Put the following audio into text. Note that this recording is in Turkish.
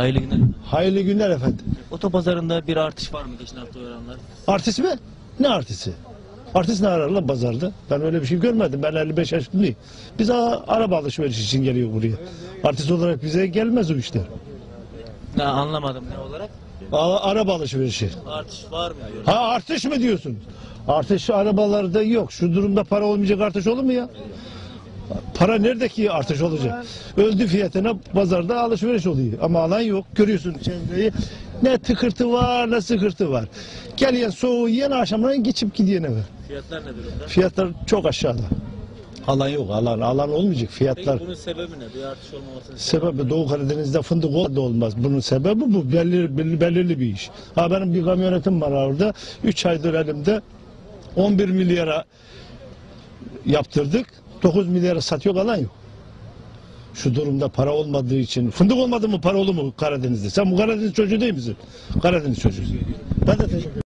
Hayırlı günler. Hayırlı günler efendim. Otopazarında bir artış var mı geçen hafta oranlar? Artist mi? Ne artisti? Artist ne arar lan pazarda? Ben öyle bir şey görmedim. Ben 55 yaşındayım. Biz a- araba alışverişi için geliyor buraya. Artist olarak bize gelmez o işler. Ne anlamadım ne olarak? A- araba alışverişi. Artış var mı. Ha artış mı diyorsun? Artış arabalarda yok. Şu durumda para olmayacak artış olur mu ya? Para nerede ki artış olacak? Öldü fiyatına pazarda alışveriş oluyor. Ama alan yok. Görüyorsun çevreyi. Ne tıkırtı var ne sıkırtı var. Gelen soğuğu yiyen akşamdan geçip gidiyene var. Fiyatlar ne durumda? Fiyatlar çok aşağıda. Alan yok alan. Alan olmayacak fiyatlar. Peki bunun sebebi ne? Bir artış olmamasının Sebebi Doğu Karadeniz'de fındık ol- da olmaz. Bunun sebebi bu. Belirli, belirli, belirli bir iş. Ha benim bir kamyonetim var orada. 3 aydır elimde 11 milyara yaptırdık. 9 milyara satıyor alan yok. Şu durumda para olmadığı için. Fındık olmadı mı para olur mu Karadeniz'de? Sen bu Karadeniz çocuğu değil misin? Karadeniz çocuğu. Ben de.